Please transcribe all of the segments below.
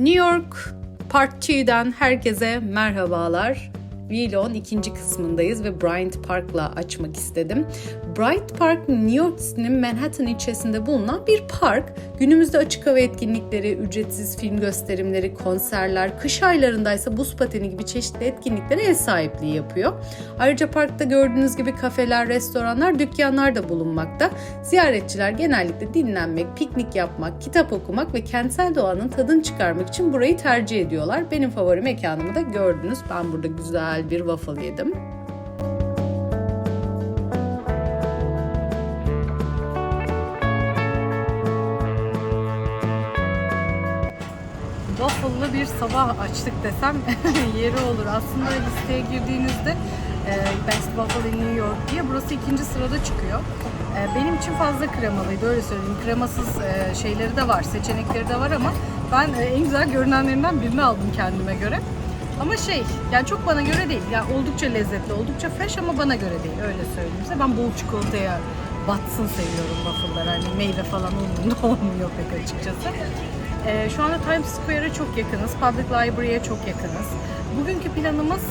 New York Part 2'den herkese merhabalar. Vlog'un ikinci kısmındayız ve Bryant Park'la açmak istedim. Bryant Park, New York City'nin Manhattan ilçesinde bulunan bir park. Günümüzde açık hava etkinlikleri, ücretsiz film gösterimleri, konserler, kış aylarındaysa buz pateni gibi çeşitli etkinliklere ev sahipliği yapıyor. Ayrıca parkta gördüğünüz gibi kafeler, restoranlar, dükkanlar da bulunmakta. Ziyaretçiler genellikle dinlenmek, piknik yapmak, kitap okumak ve kentsel doğanın tadını çıkarmak için burayı tercih ediyorlar. Benim favori mekanımı da gördünüz. Ben burada güzel bir waffle yedim. Bir sabah açtık desem yeri olur. Aslında listeye girdiğinizde e, Best Waffle in New York diye burası ikinci sırada çıkıyor. E, Benim için fazla kremalıydı öyle söyleyeyim. Kremasız e, şeyleri de var, seçenekleri de var ama ben en güzel görünenlerinden birini aldım kendime göre. Ama şey, yani çok bana göre değil. Yani oldukça lezzetli, oldukça fresh ama bana göre değil. Öyle söyleyeyim size. Ben bol çikolataya batsın seviyorum waffle'lar. Hani meyve falan olmuyor pek açıkçası. Ee, şu anda Times Square'a çok yakınız. Public Library'e çok yakınız. Bugünkü planımız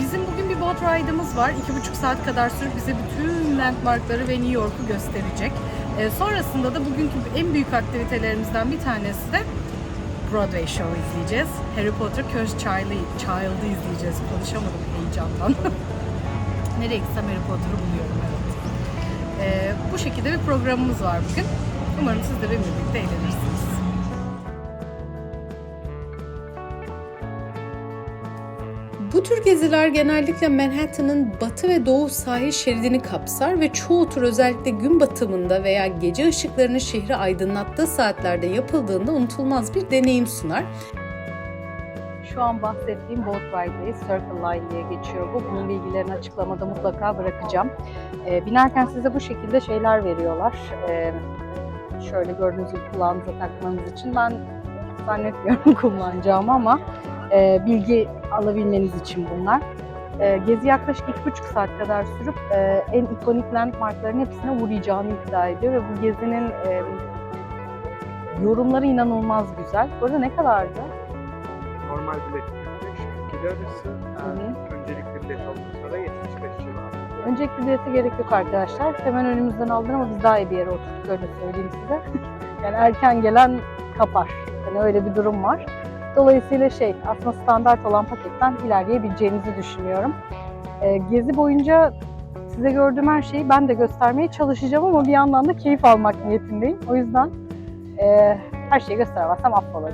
Bizim bugün bir boat ride'ımız var. İki buçuk saat kadar sürüp bize bütün landmarkları ve New York'u gösterecek. Ee, sonrasında da bugünkü en büyük aktivitelerimizden bir tanesi de Broadway Show izleyeceğiz. Harry Potter Cursed Child'ı Child'ı izleyeceğiz. Konuşamadım heyecandan. Nereye gitsem Harry Potter'ı buluyorum evet. Ee, bu şekilde bir programımız var bugün. Umarım siz de benimle birlikte eğlenirsiniz. Tür geziler genellikle Manhattan'ın batı ve doğu sahil şeridini kapsar ve çoğu tur özellikle gün batımında veya gece ışıklarının şehri aydınlattığı saatlerde yapıldığında unutulmaz bir deneyim sunar. Şu an bahsettiğim Boat Ride'deyiz. Circle Line diye geçiyor bu. Bunun bilgilerini açıklamada mutlaka bırakacağım. Ee, binerken size bu şekilde şeyler veriyorlar. Ee, şöyle gördüğünüz gibi kulağınıza takmanız için ben zannetmiyorum kullanacağım ama e, bilgi alabilmeniz için bunlar. E, gezi yaklaşık iki buçuk saat kadar sürüp e, en ikonik landmarkların hepsine uğrayacağını iddia ediyor ve bu gezinin e, yorumları inanılmaz güzel. Bu arada ne kadardı? Normal bilet 45 arası. Yani öncelikli bilet alınırsa da 75 civarı. Öncelikle bilete gerek yok arkadaşlar. Hemen önümüzden aldın ama biz daha iyi bir yere oturduk öyle söyleyeyim size. yani erken gelen kapar. Yani öyle bir durum var. Dolayısıyla şey aslında standart olan paketten ilerleyebileceğinizi düşünüyorum. Ee, gezi boyunca size gördüğüm her şeyi ben de göstermeye çalışacağım ama bir yandan da keyif almak niyetindeyim. O yüzden e, her şeyi gösteremezsem affola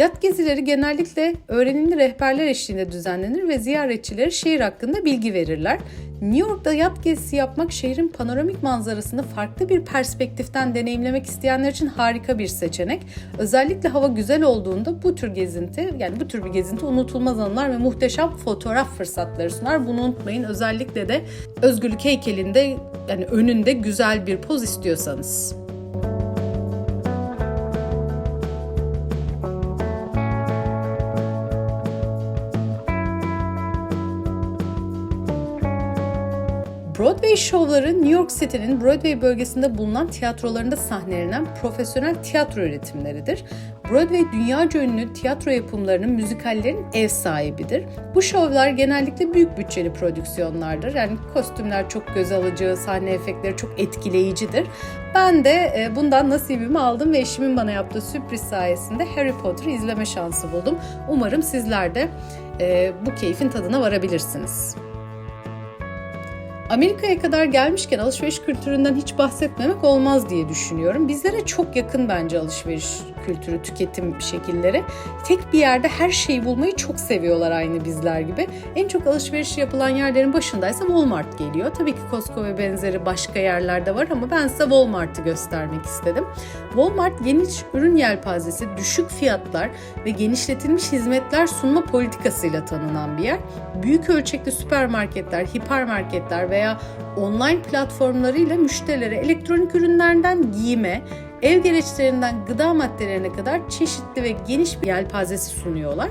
Yat gezileri genellikle öğrenimli rehberler eşliğinde düzenlenir ve ziyaretçilere şehir hakkında bilgi verirler. New York'ta yat gezisi yapmak şehrin panoramik manzarasını farklı bir perspektiften deneyimlemek isteyenler için harika bir seçenek. Özellikle hava güzel olduğunda bu tür gezinti, yani bu tür bir gezinti unutulmaz anılar ve muhteşem fotoğraf fırsatları sunar. Bunu unutmayın. Özellikle de özgürlük heykelinde yani önünde güzel bir poz istiyorsanız. Broadway şovları New York City'nin Broadway bölgesinde bulunan tiyatrolarında sahnelenen profesyonel tiyatro üretimleridir. Broadway dünyaca ünlü tiyatro yapımlarının, müzikallerin ev sahibidir. Bu şovlar genellikle büyük bütçeli prodüksiyonlardır. Yani kostümler çok göz alıcı, sahne efektleri çok etkileyicidir. Ben de e, bundan nasibimi aldım ve eşimin bana yaptığı sürpriz sayesinde Harry Potter'ı izleme şansı buldum. Umarım sizler de e, bu keyfin tadına varabilirsiniz. Amerika'ya kadar gelmişken alışveriş kültüründen hiç bahsetmemek olmaz diye düşünüyorum. Bizlere çok yakın bence alışveriş kültürü, tüketim şekilleri. Tek bir yerde her şeyi bulmayı çok seviyorlar aynı bizler gibi. En çok alışveriş yapılan yerlerin başındaysa Walmart geliyor. Tabii ki Costco ve benzeri başka yerlerde var ama ben size Walmart'ı göstermek istedim. Walmart geniş ürün yelpazesi, düşük fiyatlar ve genişletilmiş hizmetler sunma politikasıyla tanınan bir yer. Büyük ölçekli süpermarketler, hipermarketler ve veya online platformlarıyla müşterilere elektronik ürünlerden giyime, ev gereçlerinden gıda maddelerine kadar çeşitli ve geniş bir yelpazesi sunuyorlar.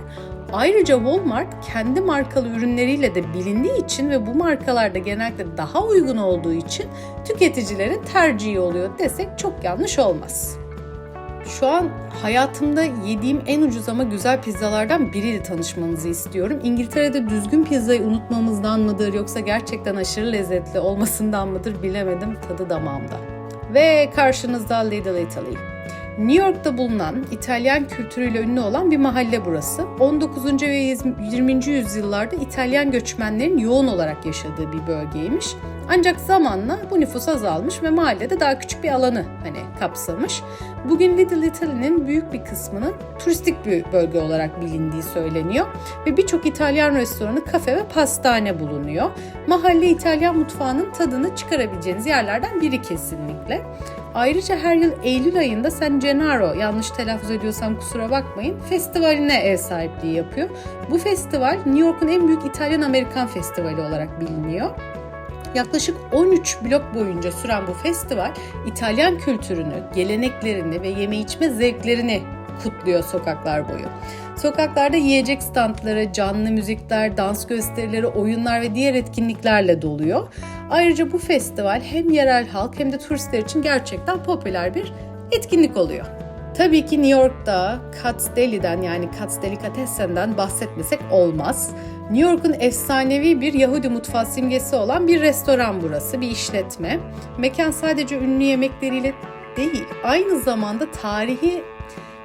Ayrıca Walmart kendi markalı ürünleriyle de bilindiği için ve bu markalarda genellikle daha uygun olduğu için tüketicilerin tercihi oluyor desek çok yanlış olmaz. Şu an hayatımda yediğim en ucuz ama güzel pizzalardan biriyle tanışmanızı istiyorum. İngiltere'de düzgün pizzayı unutmamızdan mıdır yoksa gerçekten aşırı lezzetli olmasından mıdır bilemedim tadı damağımda. Ve karşınızda Little Italy. New York'ta bulunan İtalyan kültürüyle ünlü olan bir mahalle burası. 19. ve 20. yüzyıllarda İtalyan göçmenlerin yoğun olarak yaşadığı bir bölgeymiş. Ancak zamanla bu nüfus azalmış ve mahallede daha küçük bir alanı hani kapsamış. Bugün Little Italy'nin büyük bir kısmının turistik bir bölge olarak bilindiği söyleniyor ve birçok İtalyan restoranı, kafe ve pastane bulunuyor. Mahalle İtalyan mutfağının tadını çıkarabileceğiniz yerlerden biri kesinlikle. Ayrıca her yıl Eylül ayında San Gennaro, yanlış telaffuz ediyorsam kusura bakmayın, festivaline ev sahipliği yapıyor. Bu festival New York'un en büyük İtalyan-Amerikan festivali olarak biliniyor. Yaklaşık 13 blok boyunca süren bu festival İtalyan kültürünü, geleneklerini ve yeme içme zevklerini kutluyor sokaklar boyu. Sokaklarda yiyecek standları, canlı müzikler, dans gösterileri, oyunlar ve diğer etkinliklerle doluyor. Ayrıca bu festival hem yerel halk hem de turistler için gerçekten popüler bir etkinlik oluyor. Tabii ki New York'ta Katz Deli'den yani Katz Delikatessen'den bahsetmesek olmaz. New York'un efsanevi bir Yahudi mutfağı simgesi olan bir restoran burası, bir işletme. Mekan sadece ünlü yemekleriyle değil, aynı zamanda tarihi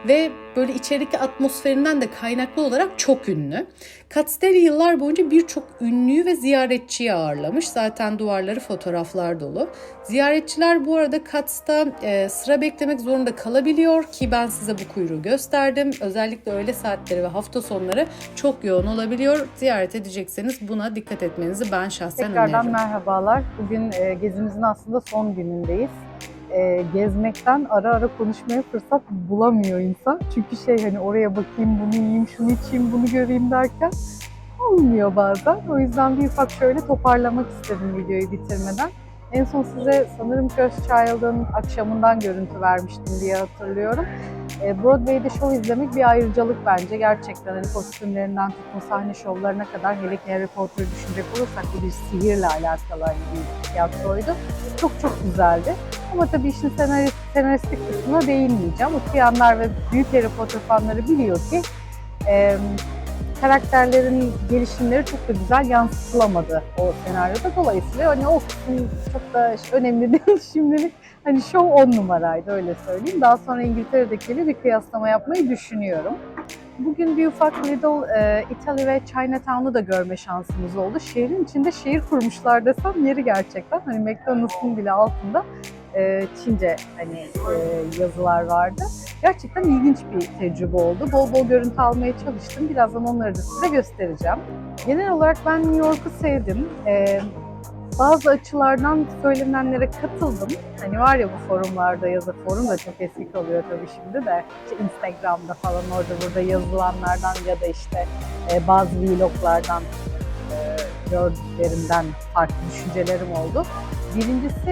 ve böyle içerideki atmosferinden de kaynaklı olarak çok ünlü. Katsdeli yıllar boyunca birçok ünlüyü ve ziyaretçiyi ağırlamış. Zaten duvarları fotoğraflar dolu. Ziyaretçiler bu arada Kats'ta e, sıra beklemek zorunda kalabiliyor ki ben size bu kuyruğu gösterdim. Özellikle öğle saatleri ve hafta sonları çok yoğun olabiliyor. Ziyaret edecekseniz buna dikkat etmenizi ben şahsen Tekrardan öneririm. merhabalar. Bugün e, gezimizin aslında son günündeyiz. E, gezmekten ara ara konuşmaya fırsat bulamıyor insan. Çünkü şey hani oraya bakayım, bunu yiyeyim, şunu içeyim, bunu göreyim derken olmuyor bazen. O yüzden bir ufak şöyle toparlamak istedim videoyu bitirmeden. En son size sanırım Child'ın akşamından görüntü vermiştim diye hatırlıyorum. E, Broadway'de show izlemek bir ayrıcalık bence. Gerçekten hani kostümlerinden tutun sahne şovlarına kadar hele ki Harry Potter'ı düşünecek olursak bu bir sihirle alakalı hani bir tiyatroydu. Çok çok güzeldi. Ama tabii işin senarist, senaristik kısmına değinmeyeceğim. Okuyanlar ve büyük Harry Potter fanları biliyor ki karakterlerin gelişimleri çok da güzel yansıtılamadı o senaryoda. Dolayısıyla hani o kısım çok da önemli değil şimdilik. Hani show on numaraydı öyle söyleyeyim. Daha sonra İngiltere'dekiyle bir kıyaslama yapmayı düşünüyorum. Bugün bir ufak Little e, Italy ve Chinatown'u da görme şansımız oldu. Şehrin içinde şehir kurmuşlar desem yeri gerçekten. Hani McDonald's'ın bile altında e, Çince hani e, yazılar vardı. Gerçekten ilginç bir tecrübe oldu. Bol bol görüntü almaya çalıştım. Birazdan onları da size göstereceğim. Genel olarak ben New York'u sevdim. E, bazı açılardan söylenenlere katıldım. Hani var ya bu forumlarda yazı forum da çok eski kalıyor tabii şimdi de. İşte Instagram'da falan orada burada yazılanlardan ya da işte e, bazı vloglardan e, gördüklerimden farklı düşüncelerim oldu. Birincisi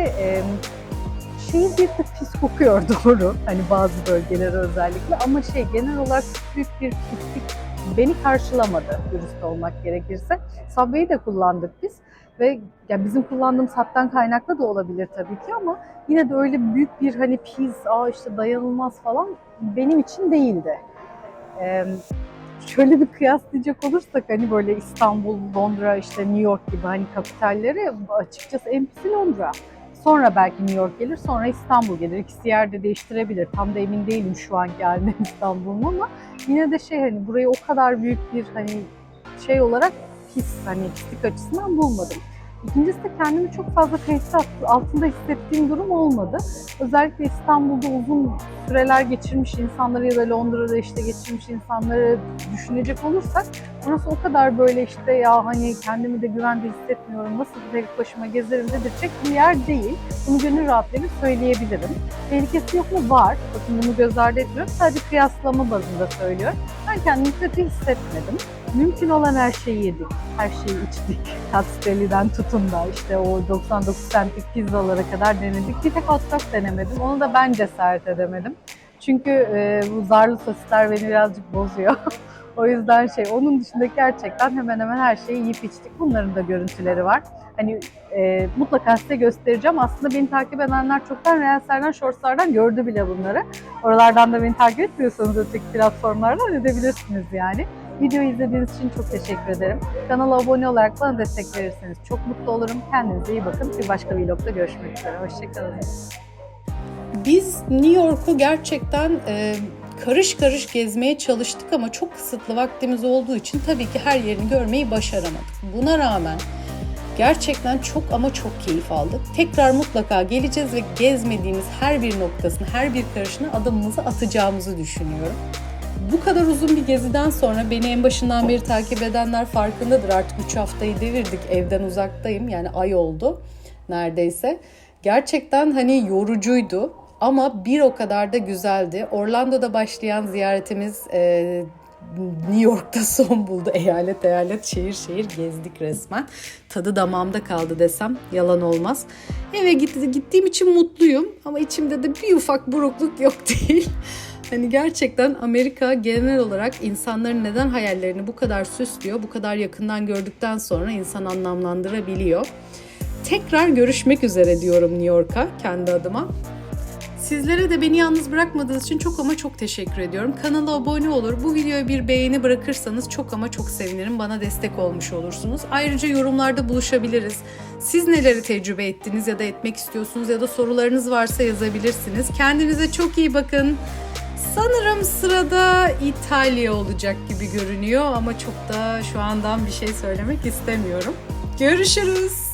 şehir bir tık pis kokuyor doğru. Hani bazı bölgeleri özellikle ama şey genel olarak büyük bir pislik beni karşılamadı dürüst olmak gerekirse. Subway'i de kullandık biz ve ya bizim kullandığımız hattan kaynaklı da olabilir tabii ki ama yine de öyle büyük bir hani pis, aa işte dayanılmaz falan benim için değildi. Ee, şöyle bir kıyaslayacak olursak hani böyle İstanbul, Londra, işte New York gibi hani kapitalleri açıkçası en pisi Londra. Sonra belki New York gelir, sonra İstanbul gelir. İkisi yerde değiştirebilir. Tam da emin değilim şu anki haline İstanbul'un ama yine de şey hani burayı o kadar büyük bir hani şey olarak pis hani pislik açısından bulmadım. İkincisi de kendimi çok fazla tehdit altında hissettiğim durum olmadı. Özellikle İstanbul'da uzun süreler geçirmiş insanları ya da Londra'da işte geçirmiş insanları düşünecek olursak burası o kadar böyle işte ya hani kendimi de güvende hissetmiyorum nasıl tek başıma gezerim dedirtecek bir yer değil. Bunu gönül rahatlığıyla söyleyebilirim. Tehlikesi yok mu? Var. Bakın bunu göz ardı etmiyorum. Sadece kıyaslama bazında söylüyorum. Ben kendimi kötü hissetmedim. Mümkün olan her şeyi yedik. Her şeyi içtik. Katstelli'den tutun da işte o 99 centlik pizzalara kadar denedik. Bir tek hot dog denemedim. Onu da ben cesaret edemedim. Çünkü e, bu zarlı sosisler beni birazcık bozuyor. o yüzden şey onun dışındaki gerçekten hemen hemen her şeyi yiyip içtik. Bunların da görüntüleri var. Hani e, mutlaka size göstereceğim. Aslında beni takip edenler çoktan Reels'lerden, Shorts'lardan gördü bile bunları. Oralardan da beni takip etmiyorsanız öteki platformlardan edebilirsiniz yani. Videoyu izlediğiniz için çok teşekkür ederim. Kanala abone olarak bana destek verirseniz çok mutlu olurum. Kendinize iyi bakın. Bir başka vlogda görüşmek üzere. Hoşçakalın. Biz New York'u gerçekten e, karış karış gezmeye çalıştık ama çok kısıtlı vaktimiz olduğu için tabii ki her yerini görmeyi başaramadık. Buna rağmen gerçekten çok ama çok keyif aldık. Tekrar mutlaka geleceğiz ve gezmediğimiz her bir noktasını, her bir karışına adımımızı atacağımızı düşünüyorum. Bu kadar uzun bir geziden sonra beni en başından beri takip edenler farkındadır. Artık 3 haftayı devirdik. Evden uzaktayım. Yani ay oldu neredeyse. Gerçekten hani yorucuydu ama bir o kadar da güzeldi. Orlando'da başlayan ziyaretimiz e, New York'ta son buldu. Eyalet eyalet, şehir şehir gezdik resmen. Tadı damağımda kaldı desem yalan olmaz. Eve gitti, gittiğim için mutluyum ama içimde de bir ufak burukluk yok değil. Hani gerçekten Amerika genel olarak insanların neden hayallerini bu kadar süslüyor, bu kadar yakından gördükten sonra insan anlamlandırabiliyor. Tekrar görüşmek üzere diyorum New York'a kendi adıma. Sizlere de beni yalnız bırakmadığınız için çok ama çok teşekkür ediyorum. Kanala abone olur, bu videoya bir beğeni bırakırsanız çok ama çok sevinirim. Bana destek olmuş olursunuz. Ayrıca yorumlarda buluşabiliriz. Siz neleri tecrübe ettiniz ya da etmek istiyorsunuz ya da sorularınız varsa yazabilirsiniz. Kendinize çok iyi bakın. Sanırım sırada İtalya olacak gibi görünüyor ama çok da şu andan bir şey söylemek istemiyorum. Görüşürüz.